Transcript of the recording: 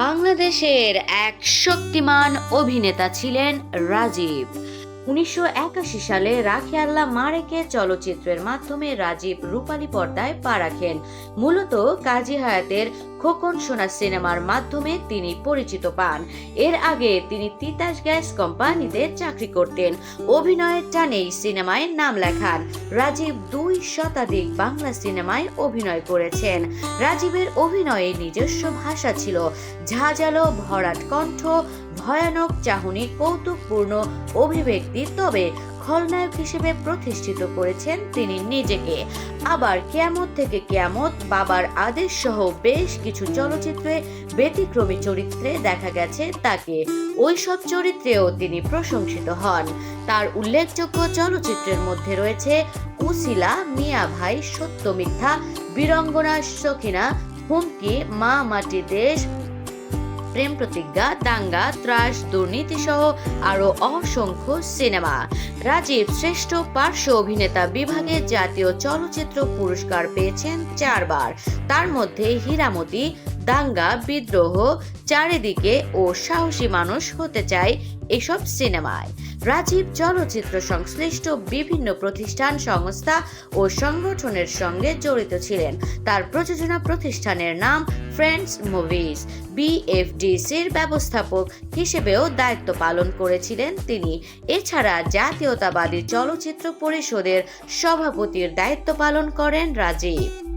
বাংলাদেশের এক শক্তিমান অভিনেতা ছিলেন রাজীব। উনিশশো একাশি সালে রাখি আল্লাহ মারেকে চলচ্চিত্রের মাধ্যমে রাজীব রূপালী পর্দায় পা রাখেন। মূলত কাজী হায়াতের খোকন সোনা সিনেমার মাধ্যমে তিনি পরিচিত পান। এর আগে তিনি তিতাস গ্যাস কোম্পানিতে চাকরি করতেন। অভিনয়ের টানেই সিনেমায় নাম লেখান রাজীব দুই শতাধিক বাংলা সিনেমায় অভিনয় করেছেন। রাজীবের অভিনয়ে নিজস্ব ভাষা ছিল। ঝাঁঝালো, ভরাট কণ্ঠ, ভয়ানক চাহনি কৌতুকপূর্ণ অভিব্যক্তি। তবে খলনায়ক হিসেবে প্রতিষ্ঠিত করেছেন তিনি নিজেকে। আবার কেয়ামত থেকে কেয়ামত বাবার আদেশ সহ বেশ কিছু চলচ্চিত্রে ব্যতিক্রমী চরিত্রে দেখা গেছে তাকে। ওইসব চরিত্রেও তিনি প্রশংসিত হন। তার উল্লেখযোগ্য চলচ্চিত্রের মধ্যে রয়েছে উসিলা, মিয়া ভাই, সত্য মিথ্যা, বীরঙ্গনা, সখিনা, হুমকি, মা মাটি দেশ প্রেম প্রতিজ্ঞা, দাঙ্গা, ত্রাস, দুর্নীতি সহ আরও অসংখ্য সিনেমা। রাজীব শ্রেষ্ঠ পার্শ্ব অভিনেতা বিভাগে জাতীয় চলচ্চিত্র পুরস্কার পেয়েছেন চারবার। তার মধ্যে হীরামতি দাঙ্গা, বিদ্রোহ চারিদিকে ও সাহসী মানুষ হতে চায় এসব সিনেমায়। রাজীব চলচ্চিত্র সংশ্লিষ্ট বিভিন্ন প্রতিষ্ঠান, সংস্থা ও সংগঠনের সঙ্গে জড়িত ছিলেন। তার প্রযোজনা প্রতিষ্ঠানের নাম ফ্রেন্ডস মুভিজ বিএফডিসির ব্যবস্থাপক হিসেবেও দায়িত্ব পালন করেছিলেন তিনি। এছাড়া জাতীয়তাবাদী চলচ্চিত্র পরিষদের সভাপতির দায়িত্ব পালন করেন রাজীব।